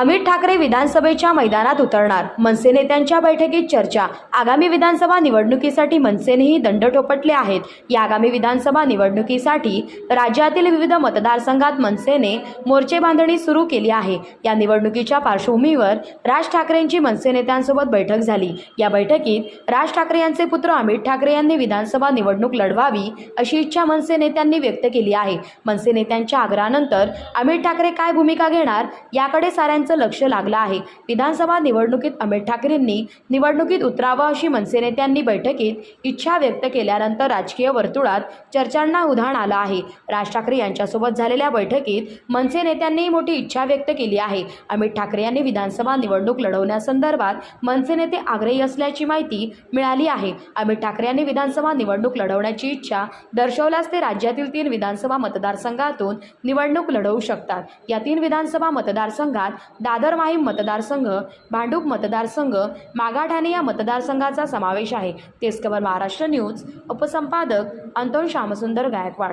अमित ठाकरे विधानसभेच्या मैदानात उतरणार. मनसे नेत्यांच्या बैठकीत चर्चा. आगामी विधानसभा निवडणुकीसाठी मनसेनेही दंड ठोपटले आहेत. या आगामी विधानसभा निवडणुकीसाठी राज्यातील विविध मतदारसंघात मनसेने मोर्चे बांधणी सुरू केली आहे. या निवडणुकीच्या पार्श्वभूमीवर राज ठाकरेंची मनसे नेत्यांसोबत बैठक झाली. या बैठकीत राज ठाकरे यांचे पुत्र अमित ठाकरे यांनी विधानसभा निवडणूक लढवावी अशी इच्छा मनसे नेत्यांनी व्यक्त केली आहे. मनसे नेत्यांच्या आग्रहानंतर अमित ठाकरे काय भूमिका घेणार याकडे साऱ्यांचं लक्ष लागलं आहे. विधानसभा निवडणुकीत अमित ठाकरेंनी निवडणुकीत उतरावं अशी मनसे नेत्यांनी बैठकीत इच्छा व्यक्त केल्यानंतर राजकीय वर्तुळात चर्चांना उधाण आलं आहे. राज ठाकरे यांच्यासोबत झालेल्या बैठकीत मनसे नेत्यांनी मोठी इच्छा व्यक्त केली आहे. अमित ठाकरे यांनी विधानसभा निवडणूक लढवण्यासंदर्भात मनसे नेते आग्रही असल्याची माहिती मिळाली आहे. अमित ठाकरे यांनी विधानसभा निवडणूक लढवण्याची इच्छा दर्शवल्यास ते राज्यातील तीन विधानसभा मतदारसंघातून निवडणूक लढवू शकतात. या तीन विधानसभा मतदारसंघात दादर माहीम मतदारसंघ भांडूप मतदारसंघ मागाठाणे या मतदारसंघाचा समावेश आहे. तेच खबर महाराष्ट्र न्यूज उपसंपादक अंतोन श्यामसुंदर गायकवाड.